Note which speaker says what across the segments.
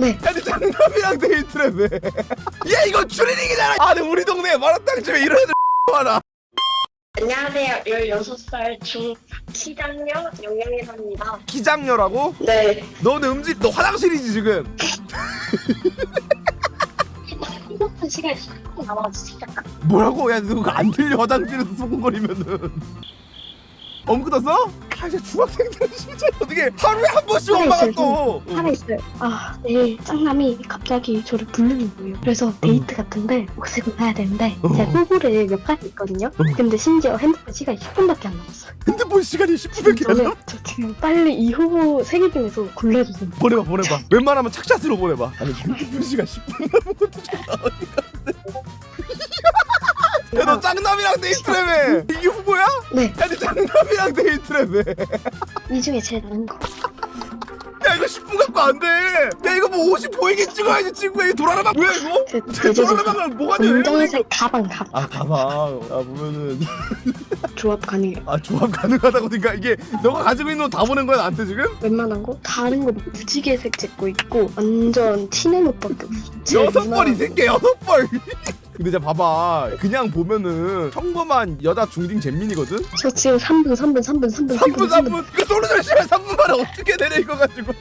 Speaker 1: 네.
Speaker 2: 아니 장남이랑 데이트라며 얘 이거 추리닝이잖아 아니 우리 동네에 마라탕집에 이런 애들 많아
Speaker 1: 안녕하세요. 16살 중 시장녀 영양이랍니다.
Speaker 2: 기장녀라고?
Speaker 1: 네.
Speaker 2: 너는 음식 너 화장실이지 지금
Speaker 1: 행복한 시간이 꼭 남아가지고 잠깐.
Speaker 2: 뭐라고? 야, 너 그거 안 들려 화장실에서 소금거리면은. 엄그었어? 아, 이제 중학생들은 진짜 어떻게 하루에 한 번씩 엄마가
Speaker 1: 있어요.
Speaker 2: 또.
Speaker 1: 하나 있어요. 아, 내일 짱남이 갑자기 저를 부르는 거예요. 그래서 데이트 같은데 옷을 가야 되는데
Speaker 2: 어.
Speaker 1: 제 후보를 몇 가지 있거든요. 근데 심지어 핸드폰 시간이 10분밖에 안 남았어요.
Speaker 2: 핸드폰 시간이 10분밖에 안
Speaker 1: 저는
Speaker 2: 나?
Speaker 1: 저 지금 빨리 이 후보 세 개 중에서 골라주세요.
Speaker 2: 보내봐, 보내봐. 웬만하면 착샷으로 보내봐. 아니, 핸드폰 시간 10분 남은 것도 좀 나오니까. 야, 너 짱남이랑 데이트라며. 이게 후보야?
Speaker 1: 네,
Speaker 2: 야, 너 짱남이랑 데이트라며.
Speaker 1: 이 중에 제일 나은 거.
Speaker 2: 야, 이거 10분 갖고 안 돼. 야, 이거 뭐 50 보이게 찍어야지, 친구야. 이거 도라라방 뭐야, 이거?
Speaker 1: 제
Speaker 2: 제
Speaker 1: 제주도
Speaker 2: 도라라방을 뭐가 돼?
Speaker 1: 검정색 가방 가방
Speaker 2: 아, 가방. 아, 보면은.
Speaker 1: 조합 가능해요.
Speaker 2: 아 조합 가능하다고 그러니까 이게 너가 가지고 있는 옷다 보낸 거야 나한테 지금?
Speaker 1: 웬만한 거 다른 거막 무지개색 찍고 있고 완전 티낸 옷밖에 없어. 제일
Speaker 2: 여섯 벌이
Speaker 1: 무난한
Speaker 2: 새끼 여섯 벌 근데 진짜 봐봐 그냥 보면은 평범한 여자 중딩 잼민이거든?
Speaker 1: 거. 저 지금 3분 3분 3분 3분
Speaker 2: 3분 3분 이거 솔루션 시간 3분 만에 어떻게 내려 이거 가지고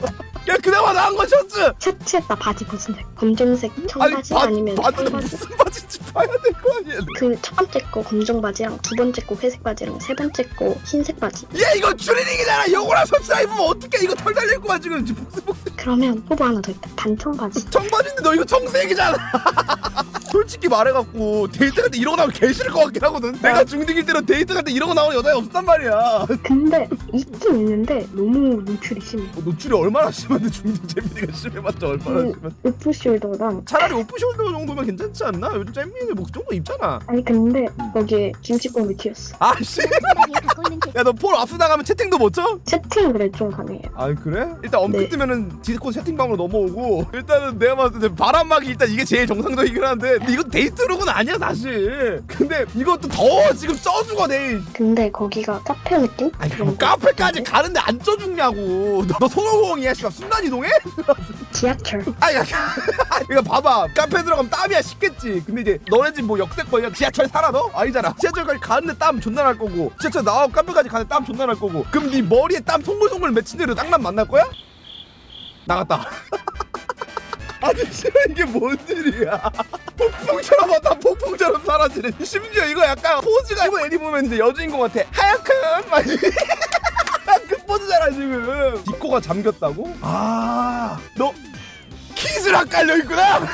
Speaker 2: 야 그나마 나은 거 셔츠
Speaker 1: 셔츠에다 바지 무슨 색? 검정색 청바지
Speaker 2: 바,
Speaker 1: 아니면
Speaker 2: 바지는
Speaker 1: 청바지?
Speaker 2: 무슨 바지인지 봐야 될 거 아니야
Speaker 1: 그 첫 번째 거 검정 바지랑 두 번째 거 회색 바지랑 세 번째 거 흰색 바지.
Speaker 2: 얘 이거 추리닝이잖아 이거랑 셔츠 입으면 어떡해 이거 털 달릴 거야 지금 복스복스
Speaker 1: 그러면 후보 하나 더 있다. 단청 바지.
Speaker 2: 청바지인데 너 이거 청색이잖아 말해갖고 데이트 갈때 이런 거 나오면 개 싫을 것 같긴 하거든 내가 중딩일 때는 데이트 갈때거 나오는 여자가 없단 말이야
Speaker 1: 근데 있긴 있는데 너무 노출이 심해.
Speaker 2: 어, 노출이 얼마나 심한데 중딩 재민이가 심해봤자 얼마나
Speaker 1: 음.
Speaker 2: 심한
Speaker 1: 오프숄더랑
Speaker 2: 차라리 오프숄더 정도면 괜찮지 않나? 요즘 재민이 뭐그 정도 입잖아
Speaker 1: 아니 근데 거기에 김치국물 튀었어.
Speaker 2: 아씨 야 너폴 압수당하면 채팅도 못 쳐?
Speaker 1: 채팅 그래 좀 가능해요.
Speaker 2: 아 그래? 일단 엄크
Speaker 1: 네.
Speaker 2: 뜨면은 디스코드 채팅방으로 넘어오고 일단은 내가 봤을 때 바람막이 일단 이게 제일 정상적이긴 한데 근데 이거 데 이트룩은 아니야 사실 근데 이것도 더 지금 쪄죽어 내일
Speaker 1: 근데 거기가 카페 느낌?
Speaker 2: 아니
Speaker 1: 거
Speaker 2: 카페까지? 가는데 안 쪄죽냐고 너, 너 손오공이야 씨발 순간이동해?
Speaker 1: 지하철.
Speaker 2: 아니 그러니까 봐봐 카페 들어가면 땀이야 쉽겠지 근데 이제 너네 집뭐 거야 지하철 살아 너? 아니잖아 지하철까지 가는데 땀 존나 날 거고 지하철 나와고 카페까지 가는데 땀 존나 날 거고 그럼 네 머리에 땀 송글송글 맺힌 대로 땀남 만날 거야? 나갔다 아니 싫어 이게 뭔 일이야 폭풍처럼 왔다. 폭풍처럼 사라지네 심지어 이거 약간 포즈가 이거 애니 보면 이제 여주인공한테 하얗큼 막 그 포즈잖아 지금. 디코가 잠겼다고? 아너 키즈락 깔려있구나?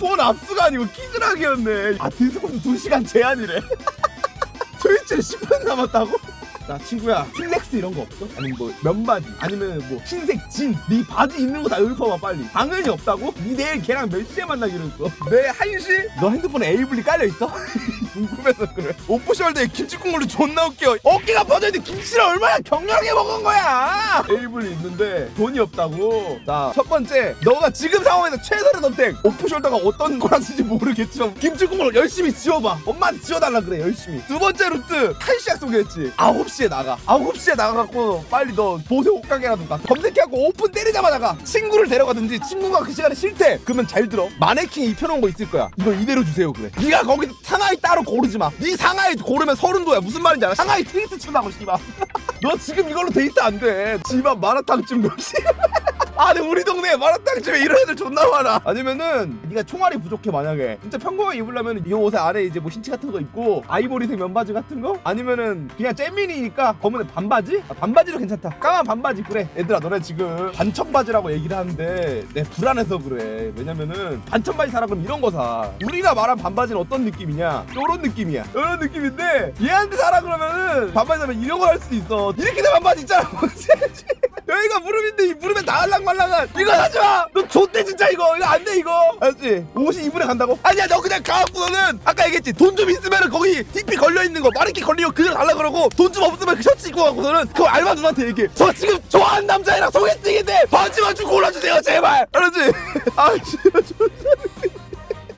Speaker 2: 폰 압수가 아니고 키즈락이었네. 아 디스코드 2시간 제한이래. 트위치를 10분 남았다고? 나 친구야. 플렉스 이런 거 없어? 아니면 뭐 면바지? 아니면 뭐 흰색 진네 바지 입는 거 다 읊어봐 빨리. 당연히 없다고? 니 내일 걔랑 몇 시에 만나기로 했어? 내 1시? 너 핸드폰에 에이블리 깔려있어? 궁금해서 그래. 오프숄더에 김치 국물로 존나 웃겨. 어깨가 퍼져있는데 김치를 얼마나 격렬하게 먹은 거야? 에이블리 있는데 돈이 없다고. 자첫 번째. 너가 지금 상황에서 최선의 선택. 오프숄더가 어떤 거라는지 모르겠지만 김치 국물 열심히 지워봐. 엄마한테 지워달라 그래 열심히. 두 번째 루트. 1시 약속했지. 9시 에 나가. 9시에 나가갖고 빨리 너 보세 옷가게라도 가 검색해갖고 오픈 때리자마자 가 친구를 데려가든지 친구가 그 시간에 싫대 그러면 잘 들어. 마네킹에 입혀놓은 거 있을 거야. 이거 이대로 주세요 그래. 네가 거기서 상하이 따로 고르지 마네 상하이 고르면 서른도야. 무슨 말인지 알아? 상하이 트위스 친다고 씨발. 너 지금 이걸로 데이트 안돼. 집앞 마라탕집 몇시 아니 우리 동네에 마라탕집에 이런 애들 존나 많아. 아니면은 네가 총알이 부족해 만약에. 진짜 평범하게 입으려면 이 옷에 안에 이제 뭐 신치 같은 거 입고 아이보리색 면바지 같은 거? 아니면은 그냥 잼민이니까 검은에 반바지? 아, 반바지도 괜찮다. 까만 반바지. 그래. 얘들아 너네 지금 반청바지라고 얘기를 하는데 내 불안해서 그래. 왜냐면은 반청바지 사라 그럼 이런 거사. 우리가 말한 반바지는 어떤 느낌이냐? 요런 느낌이야. 요런 느낌인데 얘한테 사라 그러면은 반바지 사면 이런 거할 수도 있어. 이렇게 된 반바지 있잖아? 여기가 무릎인데 이 무릎에 다 알랑말랑한 이거 하지 마! 너 좆대 진짜 이거 이거 안 돼 이거 알지? 옷이 이불에 간다고? 아니야 너 그냥 가갖고 너는 아까 얘기했지 돈 좀 있으면은 거기 TP 걸려 있는 거 마르키 걸리고 그대로 달라 그러고 돈 좀 없으면 그 셔츠 입고 가고 너는 그거 알바 누나한테 얘기해 저 지금 좋아하는 남자애랑 소개팅인데 바지만 좀 골라주세요 제발 알았지? 아 진짜